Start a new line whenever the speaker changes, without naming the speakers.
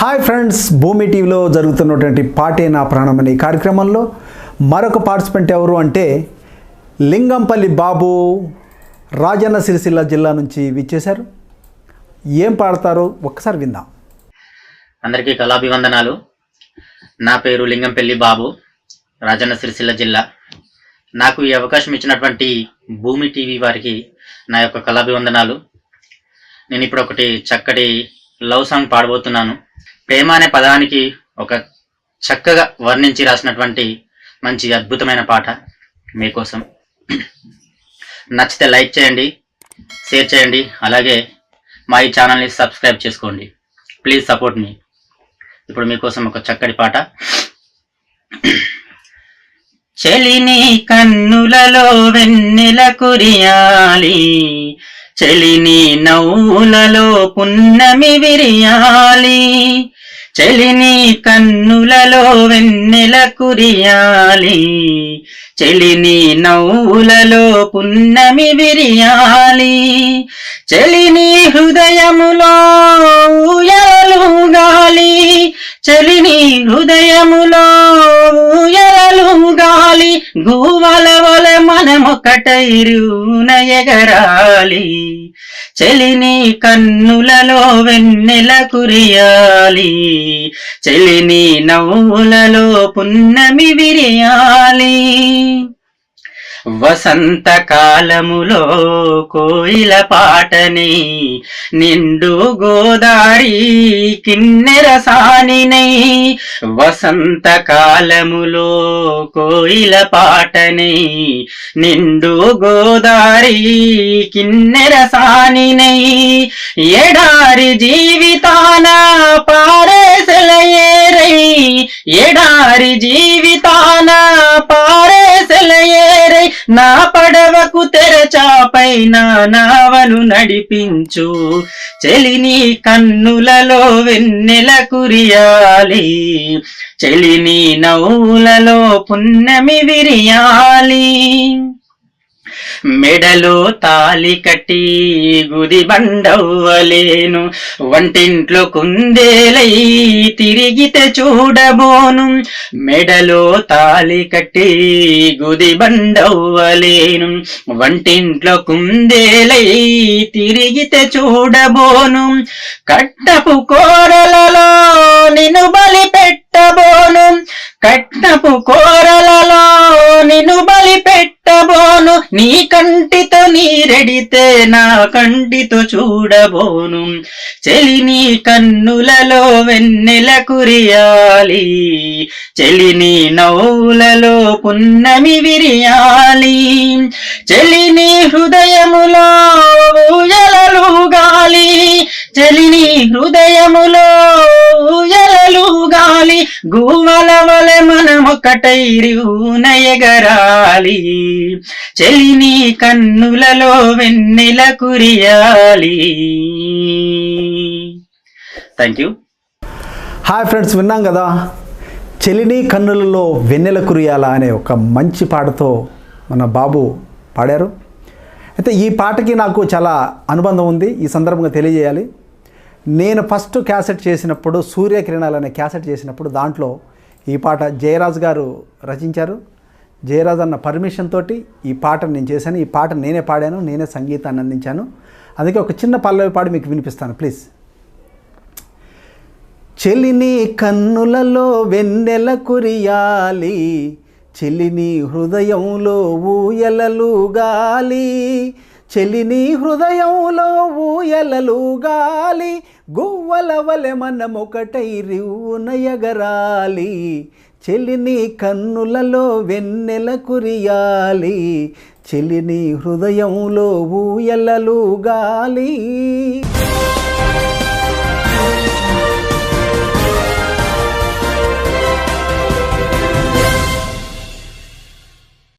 Hi friends భూమి టీవీలో జరుగుతున్నటువంటి పాటే నా ప్రాణం అనే కార్యక్రమంలో మరొక పార్టిసిపెంట్ ఎవరు అంటే లింగంపల్లి బాబు రాజన్న సిరిసిల్ల జిల్లా నుంచి విచ్చేశారు. ఏం పాడతారో ఒక్కసారి విందాం.
అందరికీ కళాభివందనాలు. నా పేరు లింగంపల్లి బాబు రాజన్న సిరిసిల్ల జిల్లా. నాకు ఈ అవకాశం ఇచ్చినటువంటి భూమి టీవీ వారికి నా యొక్క కళాభివందనాలు. నేను ఇప్పుడు ఒకటి చక్కటి లవ్ సాంగ్ పాడబోతున్నాను. ప్రేమ అనే పదానికి ఒక చక్కగా వర్ణించి రాసినటువంటి మంచి అద్భుతమైన పాట మీకోసం నచ్చితే లైక్ చేయండి షేర్ చేయండి అలాగే మా ఈ ఛానల్ని సబ్స్క్రైబ్ చేసుకోండి. Please support me. ఇప్పుడు మీకోసం ఒక చక్కటి పాట. చెలిని కన్నులలో వెన్నెల కురియాలి చెలిని నవ్వులలో పున్నమి విరియాలి. చెలిని కన్నులలో వెన్నెల కురియాలి. చెలిని నవ్వులలో పున్నమి విరియాలి. చెలిని హృదయములో ఊయలలు గాలి. చెలిని హృదయములో గూవల వల మనమొకటైరున ఎగరాలి. చెలిని కన్నులలో వెన్నెల కురియాలి. చెలిని నవ్వులలో పున్నమి విరియాలి. వసంత కాలములో కోయిల పాటని నిండు గోదారి కిన్నెర సానినై వసంత కాలములో కోయిల పాటనై నిండు గోదారి కిన్నెర సానినై ఎడారి జీవితాన పారేసలయేరై ఎడారి జీవితానా నా పడవకు తెరచాపైన నావను నడిపించు. చెలిని కన్నులలో వెన్నెల కురియాలి. చెలిని నవ్వులలో పున్నమి విరియాలి. మెడలో తాలి కట్టి గుది బండవ్వలేను. వంటింట్లో కుందేలై తిరిగితే చూడబోను. మెడలో తాలి కట్టి గుది బండవ్వలేను. వంటింట్లో కుందేలై తిరిగితే చూడబోను. కట్టపు కోరలలో నిన్ను బలి పెట్టబోను. కట్టపు కోరలలో నిన్ను బలి చూడబోను నీ కంటితో నీరెడితే నా కంటితో చూడబోను. చెలి నీ కన్నులలో వెన్నెల కురియాలి చెలి నీ నవ్వులలో పున్నమి విరియాలి. చెలి నీ హృదయములో ఊయలలు గాలి చెలి నీ హృదయములో గాలి గువ్వల వలె మనమొకటైరునయగరాలి చెలిని కన్నులలో వెన్నెల కురియాలి. థ్యాంక్ యూ
హాయ్ ఫ్రెండ్స్ విన్నాం కదా? చెలిని కన్నులలో వెన్నెల కురియాల అనే ఒక మంచి పాటతో మన బాబు పాడారు. అయితే ఈ పాటకి నాకు చాలా అనుబంధం ఉంది. ఈ సందర్భంగా తెలియజేయాలి. నేను ఫస్ట్ క్యాసెట్ చేసినప్పుడు సూర్యకిరణాలు అనే క్యాసెట్ చేసినప్పుడు దాంట్లో ఈ పాట జయరాజ్ గారు రచించారు. జయరాజ్ అన్న పర్మిషన్ తోటి ఈ పాటను నేను చేశాను. ఈ పాట నేనే పాడాను నేనే సంగీతాన్ని అందించాను. అందుకే ఒక చిన్న పల్లవి పాడి మీకు వినిపిస్తాను ప్లీజ్. చెలిని కన్నులలో వెన్నెల కురియాలి చెలిని హృదయంలో ఊయలలు గాలి చెలిని హృదయంలో ఊయలలు గాలి గువ్వల వలె మనమొకటై రివ్వున చెలిని కన్నులలో వెన్నెల కురియాలి. చెలిని హృదయంలో ఊయలలు గాలి.